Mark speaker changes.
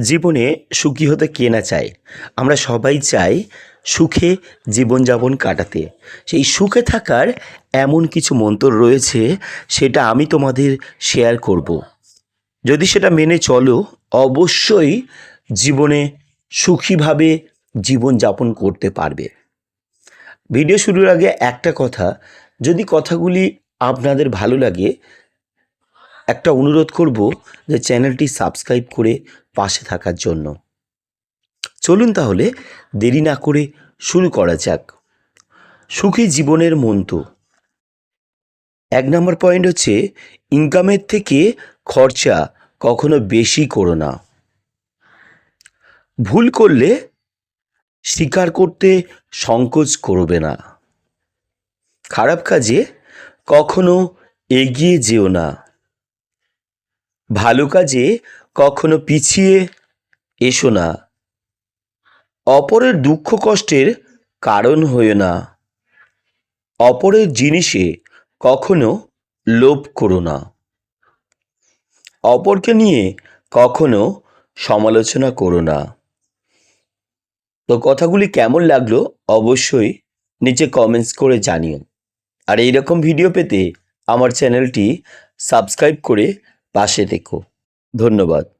Speaker 1: জীবনে সুখী হতে কে না চায়? আমরা সবাই চাই সুখে জীবনযাপন কাটাতে। সেই সুখে থাকার এমন কিছু মন্তর রয়েছে, সেটা আমি তোমাদের শেয়ার করব। যদি সেটা মেনে চলো, অবশ্যই জীবনে সুখীভাবে জীবনযাপন করতে পারবে। ভিডিও শুরুর আগে একটা কথা, যদি কথাগুলি আপনাদের ভালো লাগে একটা অনুরোধ করব যে চ্যানেলটি সাবস্ক্রাইব করে পাশে থাকার জন্য। চলুন তাহলে দেরি না করে শুরু করা যাক। সুখী জীবনের মন্ত্র। এক নম্বর পয়েন্ট হচ্ছে, ইনকামের থেকে খরচা কখনো বেশি করো না। ভুল করলে স্বীকার করতে সংকোচ করবে না। খারাপ কাজে কখনো এগিয়ে যেও না। ভালো কাজে কখনো পিছিয়ে এসো না। অপরের দুঃখ কষ্টের কারণ হয়েও না। অপরের জিনিসে কখনো লোভ করো না। অপরকে নিয়ে কখনো সমালোচনা করো না। তো কথাগুলি কেমন লাগল অবশ্যই নিচে কমেন্টস করে জানিও। আর এইরকম ভিডিও পেতে আমার চ্যানেলটি সাবস্ক্রাইব করে পাশে থেকো। ধন্যবাদ।